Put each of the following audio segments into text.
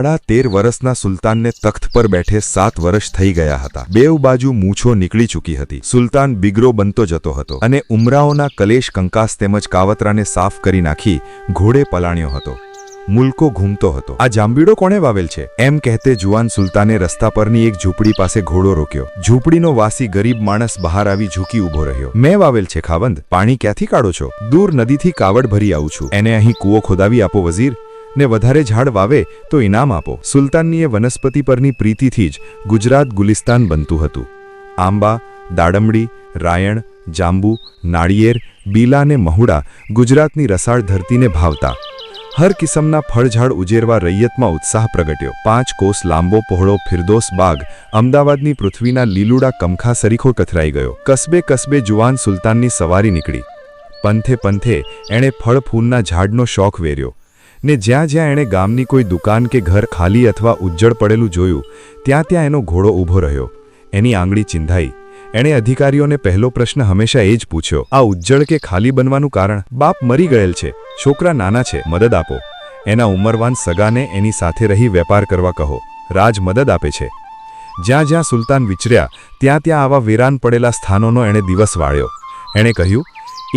સાડા તેર વર્ષના સુલતાનને તખ્ત પર બેઠે સાત વર્ષ થઈ ગયા હતા. બેવ બાજુ મૂછો નીકળી ચૂકી હતી. સુલતાન બિગરો બનતો જતો હતો અને ઉમરાઓના કલેશ કંકાસ તેમજ કાવતરાને સાફ કરી નાખી ઘોડે પલાણ્યો હતો. મુલકો ઘૂમતો હતો. આ જાંબીડો કોણે વાવેલ છે? એમ કહેતે જુવાન સુલતાને રસ્તા પરની એક ઝૂંપડી પાસે ઘોડો રોક્યો. ઝૂંપડીનો વાસી ગરીબ માણસ બહાર આવી ઝૂકી ઊભો રહ્યો. મેં વાવેલ છે ખાવંદ. પાણી ક્યાંથી કાઢો છો? દૂર નદીથી કાવડ ભરી આવું છું. એને અહીં કૂવો ખોદાવી આપો, વઝીર. ને વધારે ઝાડ વાવે તો ઇનામ આપો. સુલતાનની એ વનસ્પતિ પરની પ્રીતિથી જ ગુજરાત ગુલિસ્તાન બનતું હતું. આંબા, દાડમડી, રાયણ, જાંબુ, નાળિયેર, બીલા અને મહુડા ગુજરાતની રસાળ ધરતીને ભાવતા. હર કિસમના ફળઝાડ ઉજેરવા રૈયતમાં ઉત્સાહ પ્રગટ્યો. પાંચ કોસ લાંબો પહોળો ફિરદોસ બાગ અમદાવાદની પૃથ્વીના લીલુડા કમખા સરીખો કથરાઈ ગયો. કસબે કસબે જુવાન સુલતાનની સવારી નીકળી. પંથે પંથે એણે ફળ ફૂલના ઝાડનો શોખ વેર્યો. ને જ્યાં જ્યાં એણે ગામની કોઈ દુકાન કે ઘર ખાલી અથવા ઉજ્જડ પડેલું જોયું, ત્યાં ત્યાં એનો ઘોડો ઊભો રહ્યો. એની આંગળી ચિંધાઈ. એણે અધિકારીઓને પહેલો પ્રશ્ન હંમેશા એ જ પૂછ્યો, આ ઉજ્જડ કે ખાલી બનવાનું કારણ? બાપ મરી ગયેલ છે. છોકરા નાના છે. મદદ આપો. એના ઉંમરવાન સગાને એની સાથે રહી વેપાર કરવા કહો. રાજ મદદ આપે છે. જ્યાં જ્યાં સુલતાન વિચર્યા, ત્યાં ત્યાં આવા વેરાન પડેલા સ્થાનોનો એણે દિવસ વાળ્યો. એણે કહ્યું,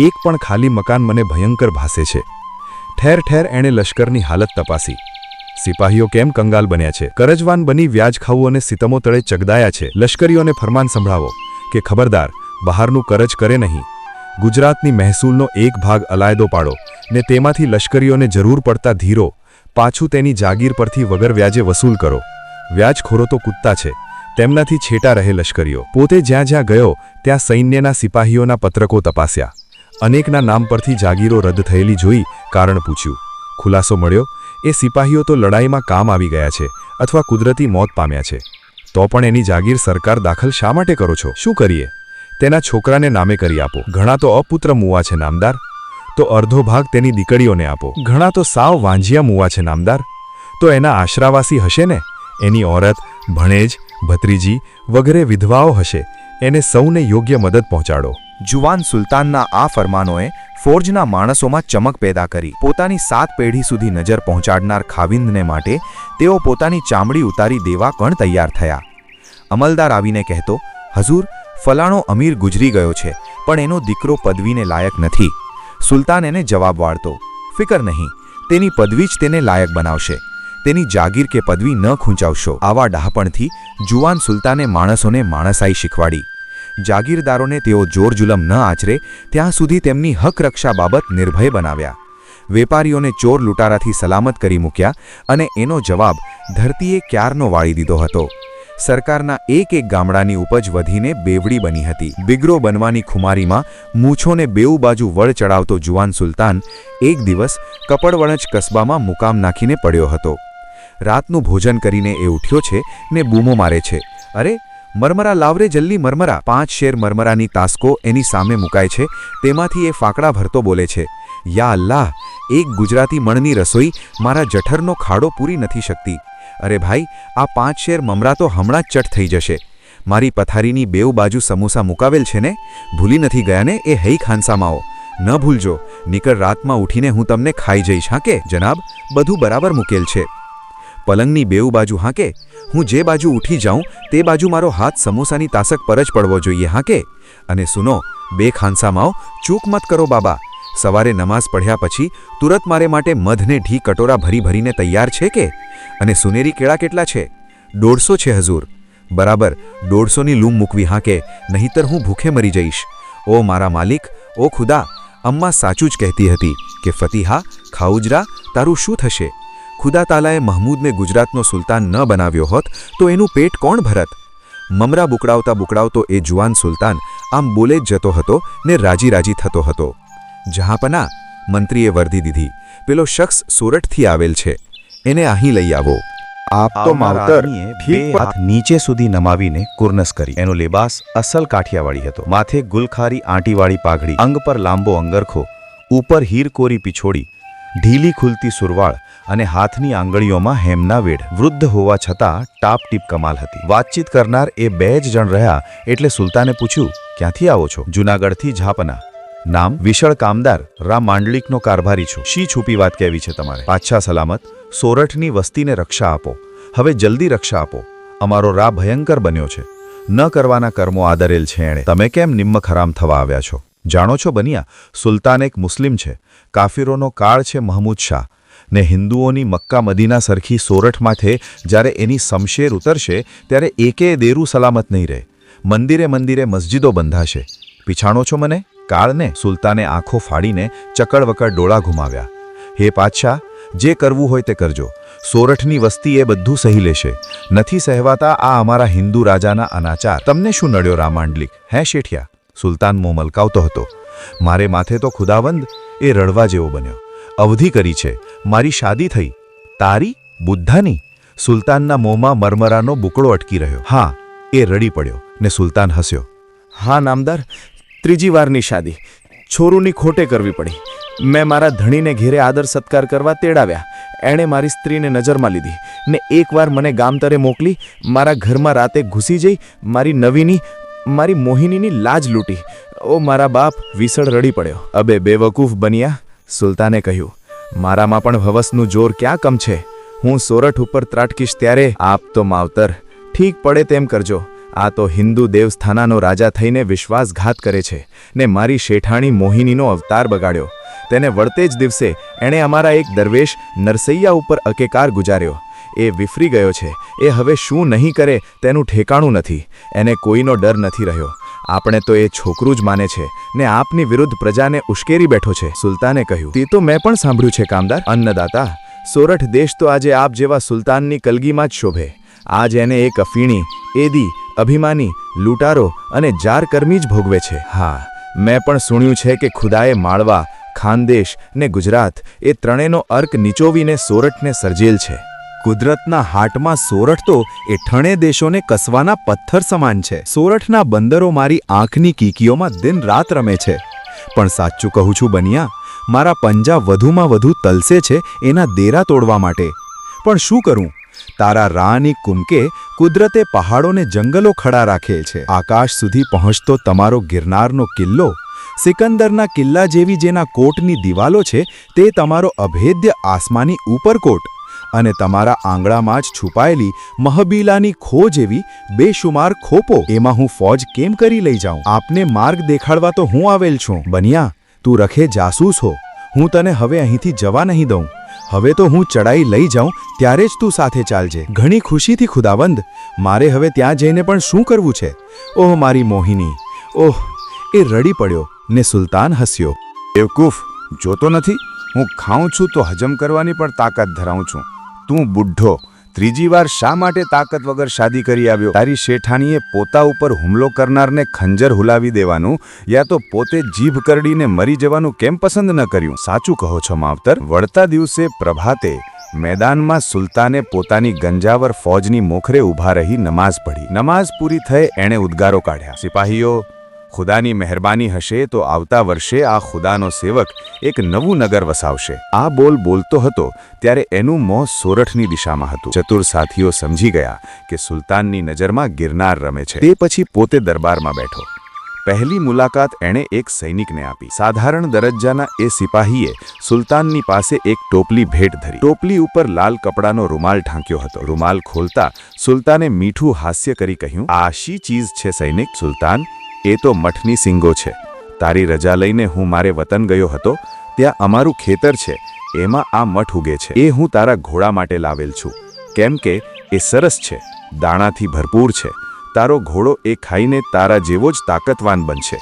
એક પણ ખાલી મકાન મને ભયંકર ભાસે છે. ઠેર ઠેર એણે લશ્કરની હાલત તપાસી. સિપાહીઓ કેમ કંગાલ બન્યા છે? કરજવાન બની વ્યાજ ખાવું અને સિતમો તળે ચગદાયા છે. લશ્કરીઓને ફરમાન સંભળાવો કે ખબરદાર, બહારનું કરજ કરે નહીં. ગુજરાતની મહેસૂલનો એક ભાગ અલાયદો પાડો ને તેમાંથી લશ્કરીઓને જરૂર પડતા ધીરો, પાછું તેની જાગીર પરથી વગર વ્યાજે વસૂલ કરો. વ્યાજખોરો તો કૂદતા છે. તેમનાથી છેટા રહે લશ્કરીઓ. પોતે જ્યાં જ્યાં ગયો, ત્યાં સૈન્યના સિપાહીઓના પત્રકો તપાસ્યા. અનેકના નામ પરથી જાગીરો રદ થયેલી જોઈ કારણ પૂછ્યું. ખુલાસો મળ્યો, એ સિપાહીઓ તો લડાઈમાં કામ આવી ગયા છે અથવા કુદરતી મોત પામ્યા છે. તો પણ એની જાગીર સરકાર દાખલ શા માટે કરો છો? શું કરીએ? તેના છોકરાને નામે કરી આપો. ઘણા તો અપુત્ર મુવા છે, નામદાર. તો અર્ધો ભાગ તેની દીકરીઓને આપો. ઘણા તો સાવ વાંજિયા મુવા છે, નામદાર. તો એના આશરાવાસી હશે ને? એની ઓરત, ભણેજ, ભત્રીજી વગેરે વિધવાઓ હશે. એને સૌને યોગ્ય મદદ પહોંચાડો. જુવાન સુલતાનના આ ફરમાનોએ ફોર્જના માણસોમાં ચમક પેદા કરી. પોતાની સાત પેઢી સુધી નજર પહોંચાડનાર ખાવિંદને માટે તેઓ પોતાની ચામડી ઉતારી દેવા કણ તૈયાર થયા. અમલદાર આવીને કહેતો હજૂર ફલાણો અમીર ગુજરી ગયો છે, પણ એનો દીકરો પદવીને લાયક નથી. સુલતાન એને જવાબ વાળતો, ફિકર નહીં, તેની પદવી જ તેને લાયક બનાવશે. તેની જાગીર કે પદવી ન ખૂંચાવશો. આવા ડહાપણથી જુવાન સુલતાને માણસોને માણસાઈ શીખવાડી. જાગીરદારોને તેઓ જોર જુલમ ન આચરે, ત્યાં સુધી તેમની હક રક્ષા બાબત નિર્ભય બનાવ્યા. વેપારીઓને ચોર લૂંટારાથી સલામત કરી મૂક્યા અને એનો જવાબ ધરતીએ ક્યારનો વાળી દીધો હતો. સરકારના એક એક ગામડાની ઉપજ વધીને બેવડી બની હતી. બિગરો બનવાની ખુમારીમાં મૂછોને બેઉ બાજુ વળ ચડાવતો જુવાન સુલતાન એક દિવસ કપડવણજ કસ્બામાં મુકામ નાખીને પડ્યો હતો. રાતનું ભોજન કરીને એ ઉઠ્યો છે ને બૂમો મારે છે. અરે, મરમરા લાવરે જલ્દી મરમરા. પાંચ શેર મરમરાની તાસ્કો એની સામે મુકાય છે. તેમાંથી એ ફાકડા ભરતો બોલે છે, યા અલ્લાહ, એક ગુજરાતી મણની રસોઈ મારા જઠરનો ખાડો પૂરી નથી શકતી. અરે ભાઈ, આ પાંચ શેર મમરા તો હમણાં જ ચટ થઈ જશે. મારી પથારીની બેઉ બાજુ સમોસા મુકાવેલ છે ને? ભૂલી નથી ગયા ને એ હઈ ખાનસામાઓ? ન ભૂલજો, નીકળ રાતમાં ઉઠીને હું તમને ખાઈ જઈશ, હા કે? જનાબ, બધું બરાબર મૂકેલ છે. પલંગની બેઉ બાજુ હા કે હું જે બાજુ ઉઠી જાઉં, તે બાજુ મારો હાથ સમોસાની તાસક પર જ પડવો જોઈએ હાંકે. અને સુનો, બે ખાનસામાઓ ચૂક મત કરો બાબા. સવારે નમાઝ પઢ્યા પછી તુરત મારે માટે મધને ઢી કટોરા ભરી ભરીને તૈયાર છે કે? અને સુનેરી કેળા કેટલા છે? દોઢસો છે હજૂર બરાબર, દોઢસોની લૂમ મૂકવી હા કે નહીતર હું ભૂખે મરી જઈશ. ઓ મારા માલિક, ઓ ખુદા, અમ્મા સાચું જ કહેતી હતી કે ફતિહા, ખાઉજરા, તારું શું થશે? ખુદા તાલાએ મહમૂદને ગુજરાતનો સુલતાન ન બનાવ્યો હોત તો એનું પેટ કોણ ભરત? મમરા બુકડાવતા બુકડાવતો એ જુવાન સુલતાન આમ બોલે જ જતો હતો ને રાજી રાજી થતો હતો. જહાંપના મંત્રીએ વર્દી દીધી પેલો શખ્સ સોરઠથી આવેલ છે. એને અહીં લઈ આવો. આપ તો માવતર હાથ નીચે સુધી નમાવીને કુર્નસ કરી. એનો લેબાસ અસલ કાઠિયાવાડી હતો. માથે ગુલખારી આંટીવાળી પાઘડી અંગ પર લાંબો અંગરખો ઉપર હીરકોરી પિછોડી ઢીલી ખુલતી સુરવાળ અને હાથની આંગળીઓમાં હેમના વેઢ. વૃદ્ધ હોવા છતાં ટાપટીપ કમાલ હતી. વાતચીત કરનાર એ બે જ જણ રહ્યા એટલે સુલતાને પૂછ્યું, ક્યાંથી આવો છો? જુનાગઢથી ઝાપના. નામ? વિશળ કામદાર. રા માંડલિકનો કારભારી છું. શી છુપી વાત કહેવી છે તમારે? પાછા સલામત. સોરઠની વસ્તીને રક્ષા આપો. હવે જલ્દી રક્ષા આપો. અમારો રા ભયંકર બન્યો છે. ન કરવાના કર્મો આદરેલ છે એણે. તમે કેમ નિમ્મક હરામ થવા આવ્યા છો? જાણો છો બનિયા, સુલતાન એક મુસ્લિમ છે. કાફિરોનો કાળ છે મહમૂદ શાહ. ને હિન્દુઓની મક્કા મદીના સરખી સોરઠ માથે જ્યારે એની શમશેર ઉતરશે, ત્યારે એકે દેરું સલામત નહીં રહે. મંદિરે મંદિરે મસ્જિદો બંધાશે. પીછાણો છો મને? કાળને? સુલતાને આંખો ફાડીને ચકડવકડ ડોળા ઘુમાવ્યા. હે પાછા જે કરવું હોય તે કરજો. સોરઠની વસ્તી એ બધું સહી લેશે. નથી સહેવાતા આ અમારા હિન્દુ રાજાના અનાચાર. તમને શું નડ્યો રામાંડલિક? હે શેઠિયા? સુલતાન મોં મલકાવતો હતો. મારે માથે તો ખુદાવંદ એ રડવા જેવો બન્યો. અવધિ કરી છે. મારી શાદી થઈ. તારી, બુદ્ધાની, સુલતાનના મોંમાં મરમરાનો બુકડો અટકી રહ્યો. હા, એ રડી પડ્યો ને સુલતાન હસ્યો. હા, નામદાર, ત્રીજી વારની શાદી. છોરુની ખોટે કરવી પડી. મેં મારા ધણીને ઘેરે આદર સત્કાર કરવા તેડાવ્યા. એણે મારી સ્ત્રીને નજરમાં લીધી ને એકવાર મને ગામતરે મોકલી, મારા ઘરમાં રાતે ઘૂસી જઈ, મારી નવીની, મારી મોહિનીની લાજ લૂંટી. ઓ મારા બાપ, વિસળ રડી પડ્યો. અબે બેવકૂફ બન્યા, સુલતાને કહ્યું મારામાં પણ હવસનું જોર ક્યાં કમ છે? હું સોરઠ ઉપર ત્રાટકીશ ત્યારે આપ તો માવતર. ઠીક પડે તેમ કરજો. આ તો હિન્દુ દેવસ્થાનાનો રાજા થઈને વિશ્વાસઘાત કરે છે ને મારી શેઠાણી મોહિનીનો અવતાર બગાડ્યો. તેને વળતે જ દિવસે એણે અમારા એક દરવેશ નરસૈયા ઉપર અકેકાર ગુજાર્યો. એ વિફરી ગયો છે. એ હવે શું નહીં કરે તેનું ઠેકાણું નથી. એને કોઈનો ડર નથી રહ્યો. આપણે તો એ છોકરું જ માને છે ને આપની વિરુદ્ધ પ્રજાને ઉશ્કેરી બેઠો છે. સુલતાને કહ્યું, તે તો મેં પણ સાંભળ્યું છે, કામદાર. અન્નદાતા, સોરઠ દેશ તો આજે આપ જેવા સુલતાનની કલગીમાં જ શોભે. આજ એને એક અફીણી, એદી, અભિમાની, લૂંટારો અને જારકર્મી જ ભોગવે છે. હા, મેં પણ સુણ્યું છે કે ખુદાએ માળવા, ખાનદેશ ને ગુજરાત એ ત્રણેયનો અર્ક નીચોવીને સોરઠને સર્જેલ છે. કુદરતના હાટમાં સોરઠ તો એ ઠણે દેશોને કસવાના પથ્થર સમાન છે. સોરઠના બંદરો મારી આંખની કીકીઓમાં દિન રાત રમે છે. પણ સાચું કહું છું બનિયા, મારા પંજા વધુમાં વધુ તલસે છે એના દેરા તોડવા માટે. પણ શું કરું? તારા રાની કુમકે કુદરતે પહાડોને જંગલો ખડા રાખે છે. આકાશ સુધી પહોંચતો તમારો ગિરનારનો કિલ્લો, સિકંદરના કિલ્લા જેવી જેના કોટની દિવાલો છે, તે તમારો અભેદ્ય આસમાની ઉપરકોટ. અને તમારા આંગળામાં જ છુપાયેલી મહબીલાની ખો જેવી બેશુમાર ખોપો. એમાં હું ફોજ કેમ કરી લઈ જાઉં? આપને માર્ગ દેખાડવા તો હું આવેલ છું. બનિયા, તું રખે જાસૂસ હો. હું તને હવે અહીંથી જવા નહીં દઉં. હવે તો હું ચડાઈ લઈ જાઉં, ત્યારે જ તું સાથે ચાલજે. ઘણી ખુશીથી ખુદાવંદ, મારે હવે ત્યાં જઈને પણ શું કરવું છે? ઓહ, મારી મોહિની. ઓહ, એ રડી પડ્યો ને સુલતાન હસ્યો. બેવકૂફ જોતો નથી? હું ખાઉં છું તો હજમ કરવાની પણ તાકાત ધરાવું છું. તું બુઢ્ઢો. ત્રીજી વાર શા માટે તાકાત વગર શાદી કરી આવ્યો? તારી શેઠાણીએ પોતા ઉપર હુમલો કરનારને ખંજર હુલાવી દેવાનું યા તો પોતે જીભ કરડીને મરી જવાનું કેમ પસંદ ન કર્યું? સાચું કહો છો, માવતર. વળતા દિવસે પ્રભાતે મેદાનમાં સુલતાને પોતાની ગંજાવર ફોજની મોખરે ઊભા રહી નમાઝ પઢી. નમાઝ પૂરી થઈ, એણે ઉદ્ગારો કાઢ્યા. સિપાહીઓ ખુદાની મહેરબાની હશે તો આવતા વર્ષે આ ખુદાનો સેવક એક નવું નગર વસાવશે. આ બોલ બોલતો હતો ત્યારે એનું મોં સોરઠની દિશામાં હતું. ચતુર સાથીઓ સમજી ગયા કે સુલતાનની નજરમાં ગિરનાર રમે છે. તે પછી પોતે દરબારમાં બેઠો. પહેલી મુલાકાત એણે એક સૈનિકને આપી. સાધારણ દરજ્જાના એ સિપાહીએ સુલતાનની પાસે એક ટોપલી ભેટ ધરી. ટોપલી ઉપર લાલ કપડાનો રૂમાલ ઢાંક્યો હતો. રૂમાલ ખોલતા સુલતાને મીઠું હાસ્ય કરી કહ્યું, આ શી ચીજ છે સૈનિક? સુલતાન એ તો મઠની સિંગો છે. તારી રજા લઈને હું મારે વતન ગયો હતો, ત્યાં અમારું ખેતર છે, એમાં આ મઠ ઉગે છે. એ હું તારા ઘોડા માટે લાવેલ છું. કેમ કે એ સરસ છે, દાણાથી ભરપૂર છે. તારો ઘોડો એ ખાઈને તારા જેવો જ તાકતવાન બનશે.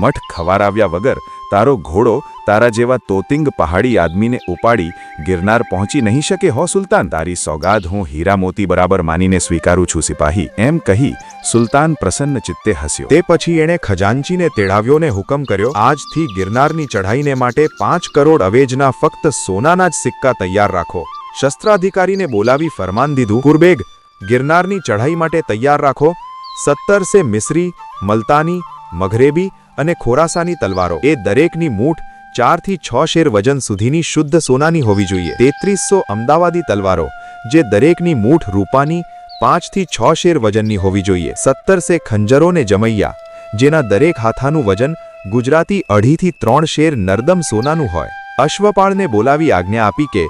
મઠ ખવારાવ્યા વગર તારો ઘોડો તારા જેવા તોતિંગ પહાડી આદમીને ઉપાડી ગિરનાર પહોંચી નહીં શકે, હો સુલતાન? તારી સોગાદ હું હીરા મોતી બરાબર માનીને સ્વીકારું છું, સિપાહી. એમ કહી સુલતાન પ્રસન્ન ચિત્તે હસ્યો. તે પછી એણે ખજાનચીને તેડાવ્યોને હુકમ કર્યો. આજથી ગિરનારની ચઢાઈને માટે પાંચ કરોડ અવેજના ફક્ત સોનાના જ સિક્કા તૈયાર રાખો. શસ્ત્રાધિકારીને બોલાવી ફરમાન દીધું. કુરબેગ, ગિરનારની ચઢાઈ માટે તૈયાર રાખો. સત્તર સે મિસરી, મલતાની, મઘરેબી અને ખોરાસાની તલવારો. એ દરેકની મૂઠ ચારથી છ શેર વજન સુધીની શુદ્ધ સોનાની હોવી જોઈએ. તેત્રીસો અમદાવાદી તલવારો, જે દરેકની મૂઠ રૂપાની પાંચથી છ શેર વજનની હોવી જોઈએ. સત્તર સે ખંજરોને જમૈયા, જેના દરેક હાથાનું વજન ગુજરાતી અઢીથી ત્રણ શેર નરદમ સોનાનું હોય. અશ્વપાળને બોલાવી આજ્ઞા આપી કે,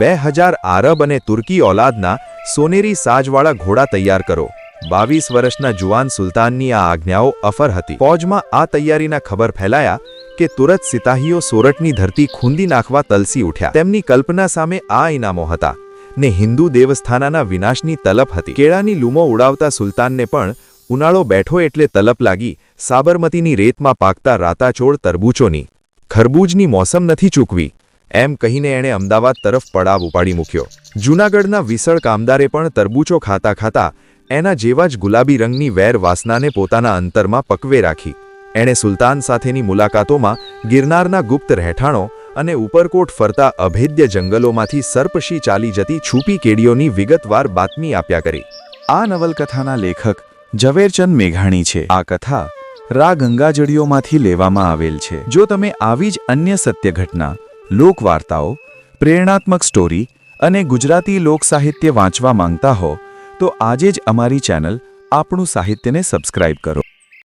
બે હજાર આરબ અને તુર્કી ઓલાદના સોનેરી સાજવાળા ઘોડા તૈયાર કરો. બાવીસ વર્ષના જુવાન સુલતાનની આ આજ્ઞાઓ અફર હતી. ફૌજમાં આ તૈયારીના ખબર ફેલાયા કે તુરત સિતાહીઓ સોરઠની ધરતી ખૂંદી નાખવા તલસી ઉઠ્યા. તેમની કલ્પના સામે આ ઇનામો હતા. ને હિન્દુ દેવસ્થાનાના વિનાશની તલપ હતી. કેળાની લૂમો ઉડાવતા સુલતાનને પણ ઉનાળો બેઠો એટલે તલપ લાગી. સાબરમતીની રેતમાં પાકતા રાતાચોળ તરબૂચોની ખરબૂજની મોસમ નથી ચૂકવી. એમ કહીને એણે અમદાવાદ તરફ પડાવ ઉપાડી મૂક્યો. જૂનાગઢના વિસળ કામદારે પણ તરબૂચો ખાતા ખાતા એના જેવા જ ગુલાબી રંગની વેર વાસનાને પોતાના અંતરમાં પકવે રાખી. એણે સુલતાન સાથેની મુલાકાતોમાં ગિરનારના ગુપ્ત રહેઠાણો અને ઉપરકોટ ફરતા અભેદ્ય જંગલોમાંથી સર્પશી ચાલી જતી છૂપી કેડીઓની વિગતવાર બાતમી આપ્યા કરી. આ નવલકથાના લેખક ઝવેરચંદ મેઘાણી છે. આ કથા રા ગંગાજળીઓમાંથી લેવામાં આવેલ છે. જો તમે આવી જ અન્ય સત્ય ઘટના, લોકવાર્તાઓ, પ્રેરણાત્મક સ્ટોરી અને ગુજરાતી લોકસાહિત્ય વાંચવા માંગતા હો, તો આજે જ અમારી ચેનલ આપણું સાહિત્યને સબસ્ક્રાઇબ કરો.